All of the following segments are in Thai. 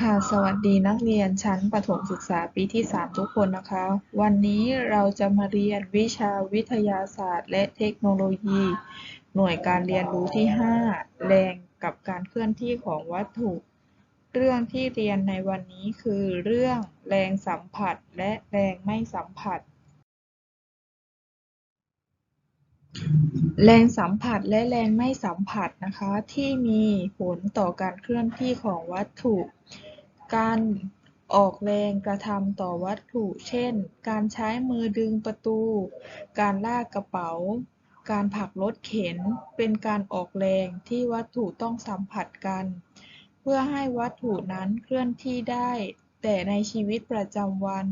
ค่ะ สวัสดีนักเรียนชั้นประถมศึกษาปีที่ 3 ทุกคนนะคะ วันนี้เราจะมาเรียนวิชาวิทยาศาสตร์ และเทคโนโลยี หน่วยการเรียนรู้ที่ 5 แรงกับการเคลื่อนที่ของวัตถุ เรื่องที่เรียนในวันนี้คือเรื่องแรงสัมผัสและแรงไม่สัมผัส แรงสัมผัสและแรงไม่สัมผัสนะคะ ที่มีผลต่อการเคลื่อนที่ของวัตถุ การออกแรงกระทำต่อวัตถุ เช่น การใช้มือดึงประตู การลากกระเป๋า การผลักรถเข็น เป็นการออกแรงที่วัตถุต้องสัมผัสกัน เพื่อให้วัตถุนั้นเคลื่อนที่ได้ แต่ในชีวิตประจำวัน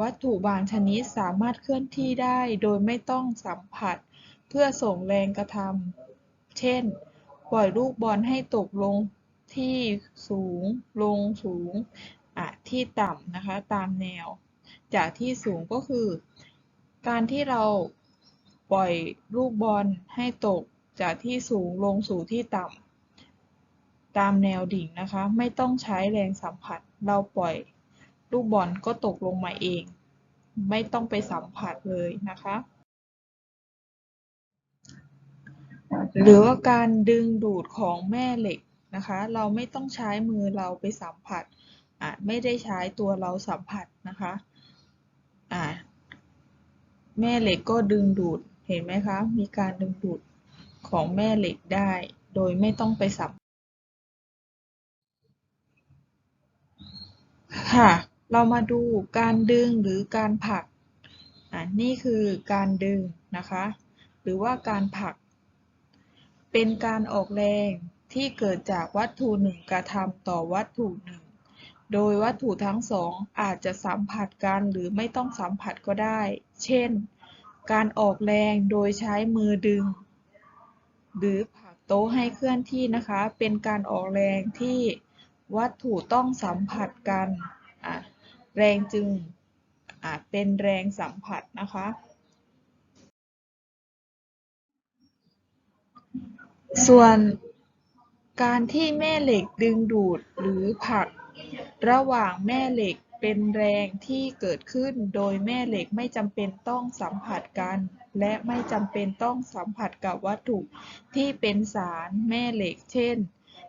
วัตถุบางชนิดสามารถเคลื่อนที่ได้โดยไม่ต้องสัมผัส เพื่อส่งแรงกระทำ เช่น ปล่อยลูกบอลให้ตกลงที่สูงลงสูงอะที่ต่ำนะคะ ตามแนว จากที่สูงก็คือ การที่เราปล่อยลูกบอลให้ตกจากที่สูงลงสู่ที่ต่ำตามแนวดิ่งนะคะ ไม่ต้องใช้แรงสัมผัส เราปล่อยลูกบอลก็ตกลงมาเอง ไม่ต้องไปสัมผัสเลยนะคะ หรือว่าการดึงดูดของแม่เหล็กนะคะ เราไม่ต้องใช้มือเราไปสัมผัสอะไม่ได้ใช้ตัวเราสัมผัสนะคะอะแม่เหล็กก็ดึงดูดเห็นไหมคะ มีการดึงดูดของแม่เหล็กได้ โดยไม่ต้องไปสัมค่ะ เรามาดูการดึงหรือการผลักอะนี่คือการดึงนะคะ หรือว่าการผลัก เป็นการออกแรงที่เกิดจากวัตถุหนึ่งกระทำต่อวัตถุหนึ่ง โดยวัตถุทั้งสองอาจจะสัมผัสกันหรือไม่ต้องสัมผัสก็ได้ เช่น การออกแรงโดยใช้มือดึง หรือผลักโต๊ะให้เคลื่อนที่นะคะ เป็นการออกแรงที่วัตถุต้องสัมผัสกัน แรงจึงอะเป็นแรงสัมผัสนะคะ ส่วนการที่แม่เหล็กดึงดูดหรือผลักระหว่างแม่เหล็กเป็นแรงที่เกิดขึ้นโดยแม่เหล็กไม่จำเป็นต้องสัมผัสกัน และไม่จำเป็นต้องสัมผัสกับวัตถุที่เป็นสารแม่เหล็ก เช่น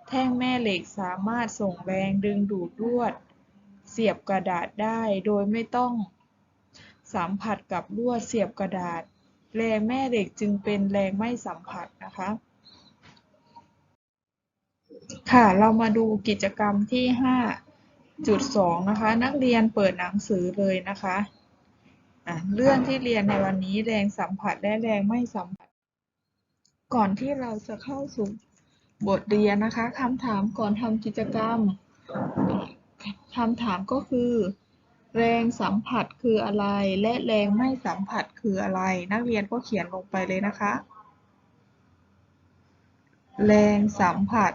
แท่งแม่เหล็กสามารถส่งแรงดึงดูดลวด เสียบกระดาษได้โดยไม่ต้องสัมผัสกับลวดเสียบกระดาษ แรงแม่เหล็กจึงเป็นแรงไม่สัมผัสนะคะ ค่ะ เรามาดูกิจกรรมที่ 5.2 นะคะ นักเรียนเปิดหนังสือเลยนะคะะเรื่องที่เรียนในวันนี้แรงสัมผัสและแรงไม่สัมผัส ก่อนที่เราจะเข้าสู่บทเรียนนะคะคำถามก่อนทำกิจกรรมคำถามก็คือ แรงสัมผัสคืออะไร และแรงไม่สัมผัสคืออะไร นักเรียนก็เขียนลงไปเลยนะคะ แรงสัมผัส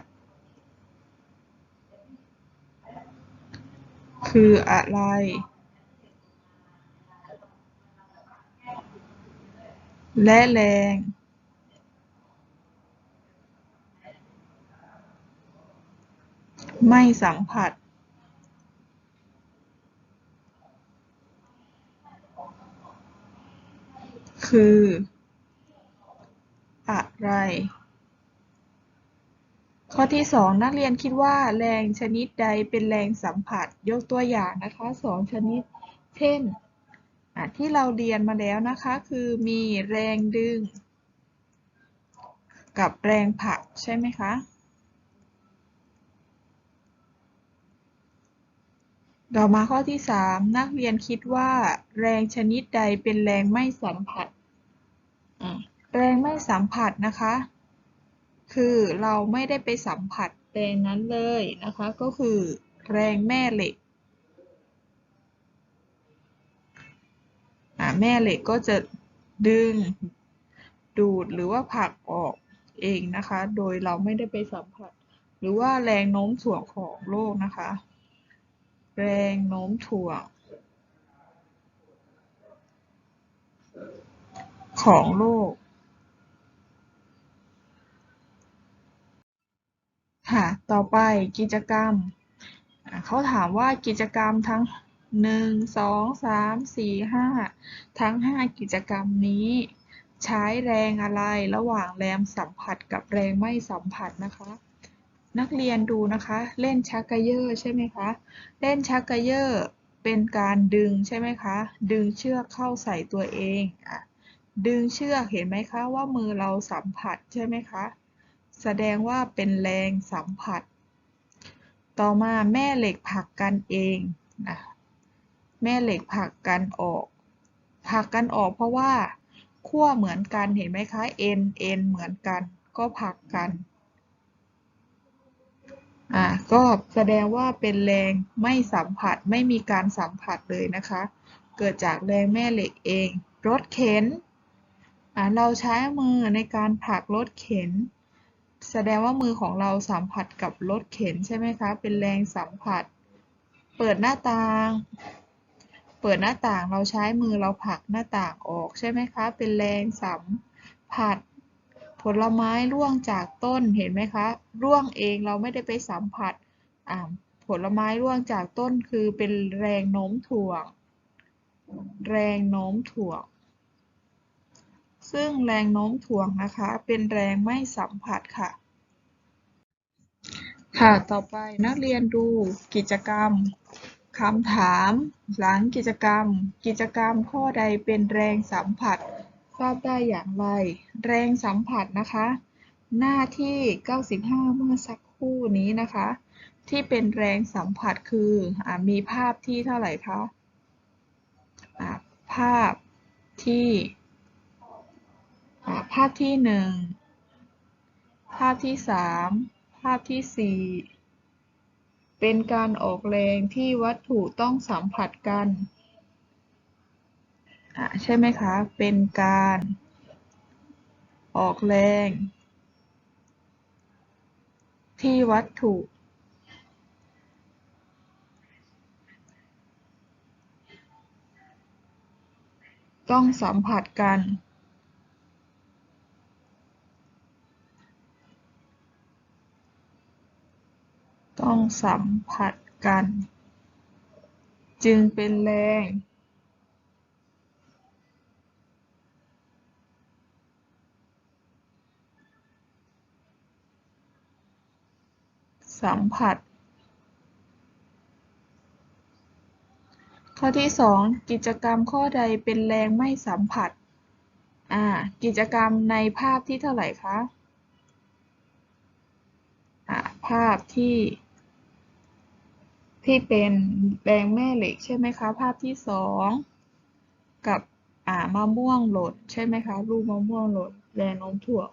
คืออะไรและแรง ไม่สัมผัส คือ อะไร ข้อที่ 2 นักเรียนคิดว่าแรงชนิดใดเป็นแรงสัมผัสยกตัวอย่างนะคะสองชนิด เช่นที่เราเรียนมาแล้วนะคะคือมีแรงดึง กับแรงผลักใช่ไหมคะต่อมาข้อที่ 3 นักเรียนคิดว่า แรงชนิดใดเป็นแรงไม่สัมผัส แรงไม่สัมผัสนะคะ คือเราไม่ได้ไปสัมผัสแรงนั้นเลยนะคะ ก็คือแรงแม่เหล็กแม่เหล็กก็จะดึง ดูดหรือว่าผลักออกเองนะคะ โดยเราไม่ได้ไปสัมผัส หรือว่าแรงโน้มถ่วงของโลกนะคะ แรงโน้มถ่วง ของโลก ค่ะ ต่อไปกิจกรรม เขาถามว่ากิจกรรมทั้งหนึ่งสองสามสี่ห้าทั้งห้ากิจกรรมนี้ ใช้แรงอะไรระหว่างแรงสัมผัสกับแรงไม่สัมผัสนะคะ นักเรียนดูนะคะ เล่นชักกระเยอใช่ไหมคะ เล่นชักกระเยอเป็นการดึงใช่ไหมคะ ดึงเชือกเข้าใส่ตัวเอง ดึงเชือกเห็นไหมคะว่ามือเราสัมผัสใช่ไหมคะ แสดงว่าเป็นแรงสัมผัส ต่อมาแม่เหล็กผลักกันเองนะแม่เหล็กผลักกันออกผลักกันออกเพราะว่าขั้วเหมือนกันเห็นไหมคะ n n เหมือนกัน ก็ผลักกันอ่าก็แสดงว่าเป็นแรงไม่สัมผัสไม่มีการสัมผัสเลยนะคะ เกิดจากแรงแม่เหล็กเอง รถเข็นอ่าเราใช้มือในการผลักรถเข็น แสดงว่ามือของเราสัมผัสกับรถเข็นใช่ไหมคะ เป็นแรงสัมผัส เปิดหน้าต่าง เปิดหน้าต่างเราใช้มือเราผลักหน้าต่างออกใช่ไหมคะ เป็นแรงสัมผัส ผลไม้ร่วงจากต้นเห็นไหมคะ ร่วงเองเราไม่ได้ไปสัมผัส ผลไม้ร่วงจากต้นคือเป็นแรงโน้มถ่วง แรงโน้มถ่วง ซึ่งแรงโน้มถ่วงนะคะ เป็นแรงไม่สัมผัสค่ะ ค่ะ ต่อไปนักเรียนดูกิจกรรมคำถาม หลังกิจกรรม กิจกรรมข้อใดเป็นแรงสัมผัส ทราบได้อย่างไร แรงสัมผัสนะคะ หน้าที่ 95 เมื่อสักครู่นี้นะคะ ที่เป็นแรงสัมผัสคืออมีภาพที่เท่าไหร่คะภาพที่ ภาพที่หนึ่ง ภาพที่สาม ภาพที่สี่ เป็นการออกแรงที่วัตถุต้องสัมผัสกันใช่ไหมคะ เป็นการ ออกแรง ที่วัตถุ ต้องสัมผัสกัน ต้อง สัมผัสกัน จึงเป็นแรงสัมผัส ข้อที่ 2 กิจกรรมข้อใดเป็นแรงไม่สัมผัส อ่า กิจกรรมในภาพที่เท่าไหร่คะ อ่า ภาพที่ ที่เป็นแรงแม่เหล็กใช่ไหมคะ ภาพที่สองกับอ่ามะม่วงหลดใช่ไหมคะ รูปมะม่วงหลดแรงโน้มถ่วง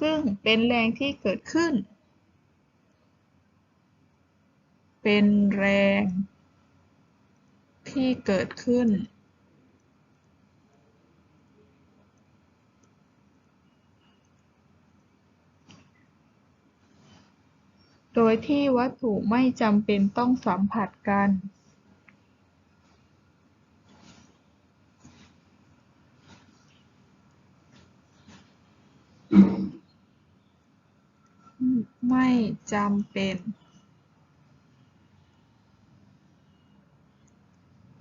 ซึ่งเป็นแรงที่เกิดขึ้น เป็นแรงที่เกิดขึ้น ดยที่วัตถุไม่จำเป็นต้องสัมผัสกัน ไม่จำเป็น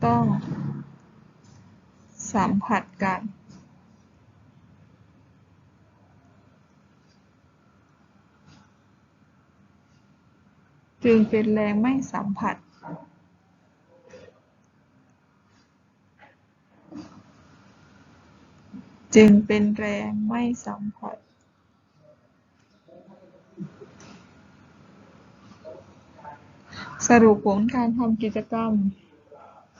ต้องสัมผัสกัน จึงเป็นแรงไม่สัมผัส จึงเป็นแรงไม่สัมผัส สรุปผลการทำกิจกรรม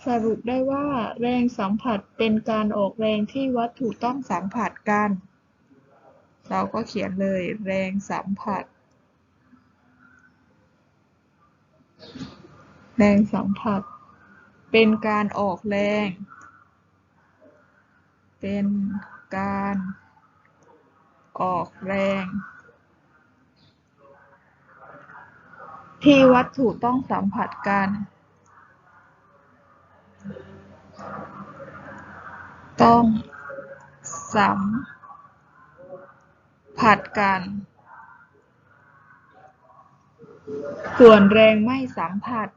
สรุปได้ว่า แรงสัมผัสเป็นการออกแรงที่วัตถุต้องสัมผัสกัน เราก็เขียนเลยแรงสัมผัส แรงสัมผัส เป็นการออกแรง เป็นการออกแรง ที่วัตถุต้องสัมผัสกัน ต้องสัมผัสกัน ส่วนแรงไม่สัมผัส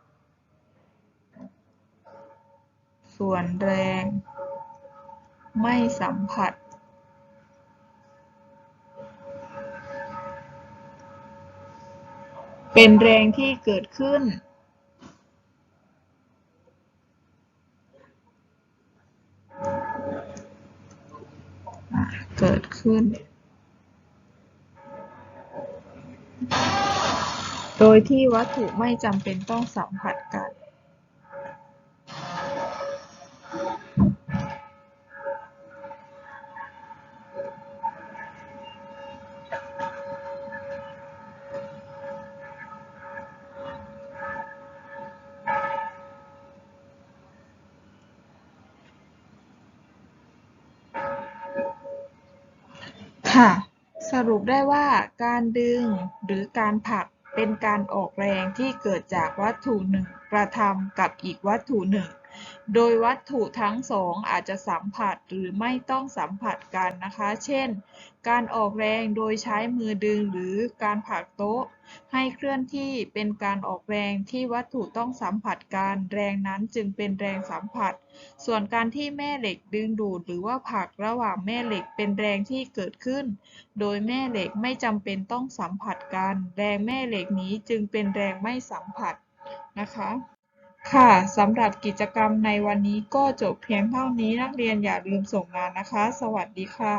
ส่วนแรง ไม่สัมผัส เป็นแรงที่เกิดขึ้น เกิดขึ้น โดยที่วัตถุไม่จำเป็นต้องสัมผัสกัน ค่ะ สรุปได้ว่าการดึงหรือการผลักเป็นการออกแรงที่เกิดจากวัตถุหนึ่งกระทำกับอีกวัตถุหนึ่ง โดยวัตถุทั้งสองอาจจะสัมผัสหรือไม่ต้องสัมผัสกันนะคะ เช่น การออกแรงโดยใช้มือดึงหรือการผลักโต๊ะ ให้เคลื่อนที่เป็นการออกแรงที่วัตถุต้องสัมผัสกันแรงนั้นจึงเป็นแรงสัมผัส ส่วนการที่แม่เหล็กดึงดูดหรือว่าผลักระหว่างแม่เหล็กเป็นแรงที่เกิดขึ้น โดยแม่เหล็กไม่จำเป็นต้องสัมผัสกัน แรงแม่เหล็กนี้จึงเป็นแรงไม่สัมผัสนะคะ ค่ะ สำหรับกิจกรรมในวันนี้ก็จบเพียงเท่านี้ นักเรียนอย่าลืมส่งงานนะคะ สวัสดีค่ะ